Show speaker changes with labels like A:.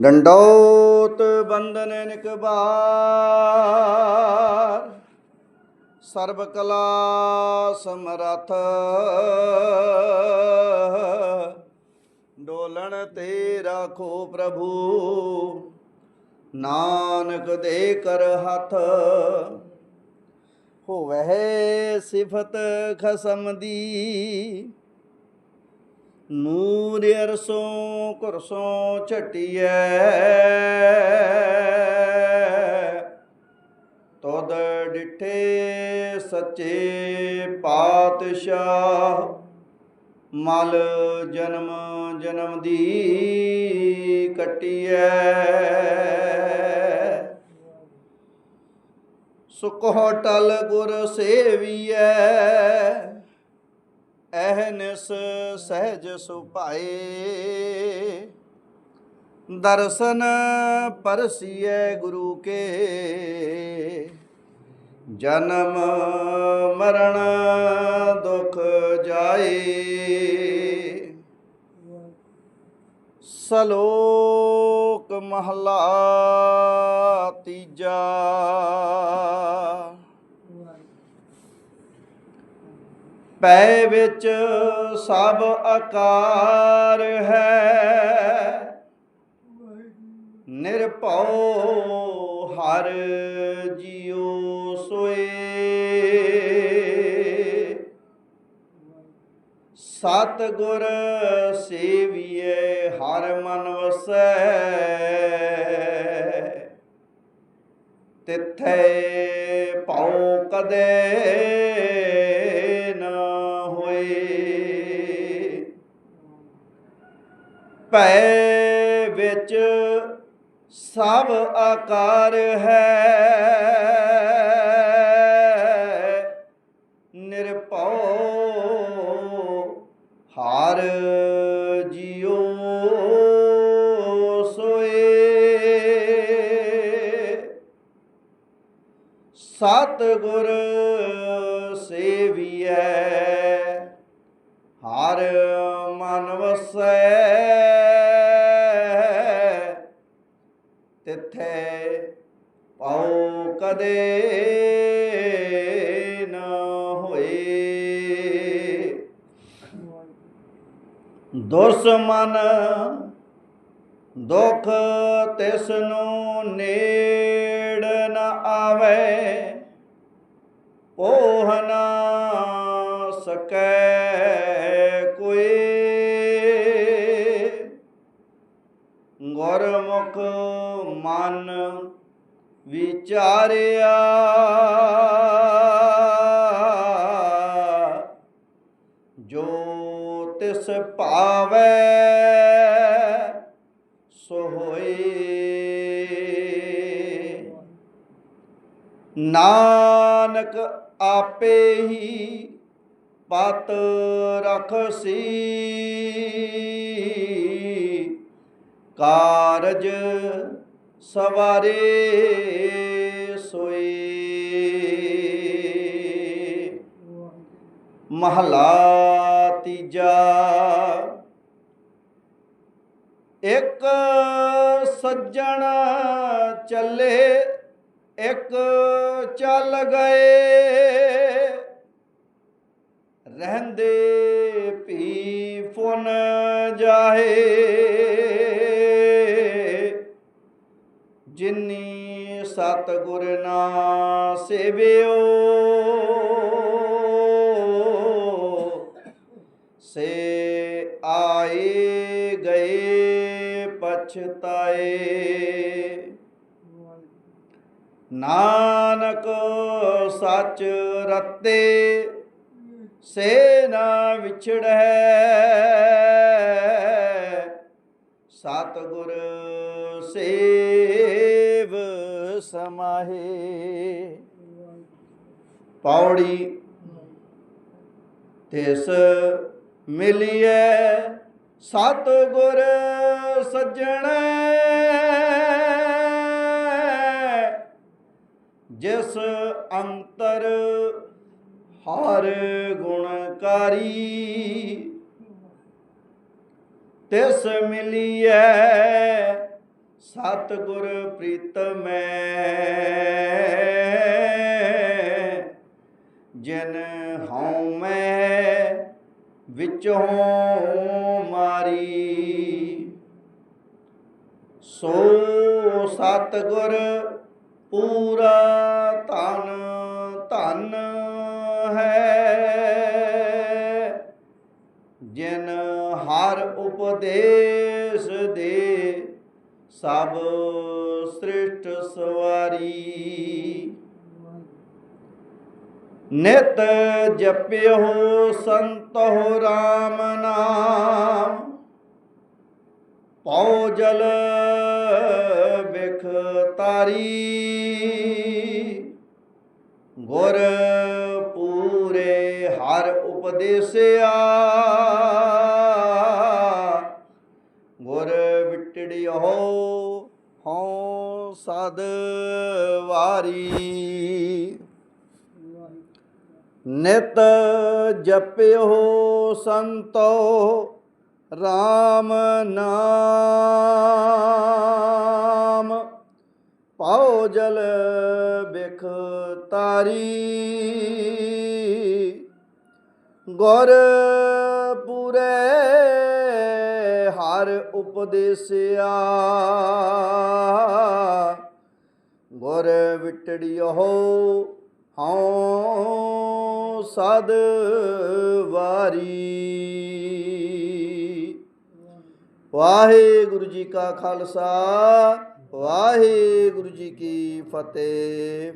A: ਡੰਡੋਤ ਬੰਦਨ ਨਿਕਬਾਰ ਸਰਬ ਕਲਾ ਸਮਰਥ। ਡੋਲਣ ਤੇ ਰਾਖੋ ਪ੍ਰਭੂ, ਨਾਨਕ ਦੇ ਕਰ ਹੱਥ। ਹੋਵਹਿ ਸਿਫਤ ਖਸਮ ਦੀ ਨੂਰ ਅਰਸੋਂ ਕੁਰਸੋਂ ਛਟਿਐ ਤਦ ਡਿਠੇ ਸੱਚੇ ਪਾਤਸ਼ਾਹ, ਮਲ ਜਨਮ ਜਨਮ ਦੀ ਕਟਿਐ। ਸੁਖੋ ਟਲ ਗੁਰ ਸੇਵੀਐ। ਅਹਨਿਸ ਸਹਿਜ ਸੁਭਾਏ ਦਰਸ਼ਨ ਪਰਸੀਏ ਗੁਰੂ ਕੇ। ਜਨਮ ਮਰਨ ਦੁਖ ਜਾਏ ਸਲੋਕ ਮਹਲਾ ਤੀਜਾ। ਪੈ ਵਿੱਚ ਸਭ ਆਕਾਰ ਹੈ। ਨਿਰਭਉ ਹਰ ਜੀਉ ਸੋਏ। ਸਤ ਗੁਰ ਸੇਵੀਏ ਹਰ ਮਨ ਵਸੈ। ਤਿੱਥੇ ਪਾਉ ਕਦੇ ਭੈ ਵਿੱਚ ਸਭ ਆਕਾਰ ਹੈ। ਨਿਰਭਉ ਹਾਰ ਜਿਉ ਸੋਏ। ਸਤ ਗੁਰ ਸੇਵੀਐ, ਹਰ ਮਨ ਵਸੈ। ਤਿੱਥੇ ਪਾਉ ਕਦੇ ਨਾ ਹੋਏ। ਦੁਸ਼ਮਨ ਦੁਖ ਤਿਸ ਨੂੰ ਨੇੜ ਨ ਆਵੇ। ਪੋਹ ਨਾ ਸਕੈ ਗੁਰਮੁਖ ਮਨ ਵਿਚਾਰਿਆ। ਜੋ ਤਿਸ ਭਾਵੈ ਸੋ ਹੋਏ। ਨਾਨਕ ਆਪੇ ਹੀ ਪਤ ਰਖਸੀ। ਕਾਰਜ ਸਵਾਰੇ ਸੋਏ। ਮਹਲਾ ਤੀਜਾ। ਇੱਕ ਸੱਜਣ ਚੱਲੇ, ਇੱਕ ਚੱਲ ਗਏ। ਰਹਿੰਦੇ ਭੀ ਫੁਨ ਜਾਏ ਸਤਿਗੁਰ ਨਾ ਸੇਵਿਓ। ਸੇ ਆਏ ਗਏ ਪਛਤਾਏ ਨਾਨਕ ਸੱਚ ਰਤੇ, ਸੇ ਨਾ ਵਿਛੜੈ। ਸਤਿਗੁਰ ਸੇਵ ਸਮਾਹੇ। ਪੌੜੀ ਤਿਸ ਮਿਲਿਐ ਸਤਿਗੁਰ ਸੱਜਣੈ। ਜਿਸ ਅੰਤਰ ਹਰ ਗੁਣਕਾਰੀ ਤਿਸ ਮਿਲੀਐ ਸਤਿਗੁਰ ਪ੍ਰੀਤਮੈ ਜਿਨ ਹਉ ਮੈਂ, ਵਿੱਚੋਂ ਮਾਰੀ। ਸੋ ਸਤਿਗੁਰ ਪੂਰਾ ਧਨ ਧਨ ਹੈ। ਜਿਨ ਹਰ ਉਪਦੇਸ਼ ਸਭ ਸ੍ਰਿਸ਼ਟ ਸਵਾਰੀ। ਨਿਤ ਜਪਿਓ ਸੰਤੋ RAM ਨਾਮ। ਪਉ ਜਲ ਬਿਖ ਤਾਰੀ ਗੁਰ ਪੂਰੇ ਹਰ ਉਪਦੇਸਿਆ। ਵਿਟੜਿਓ ਹਉ ਸਦ ਵਾਰੀ। ਨਿਤ ਜਪਿਓ ਸੰਤੋ ਰਾਮ ਨਾਮ। ਪਾਉ ਜਲ ਬਿਖ ਤਾਰੀ ਗੁਰ ਪੂਰੇ ਹਰ ਉਪਦੇਸਿਆ। ਗੁਰ ਵਿਟੜਿਓ, ਹਉ ਸਦ ਵਾਰੀ। ਵਾਹਿਗੁਰੂ ਜੀ ਕਾ ਖਾਲਸਾ, ਵਾਹਿਗੁਰੂ ਜੀ ਕੀ ਫਤਿਹ।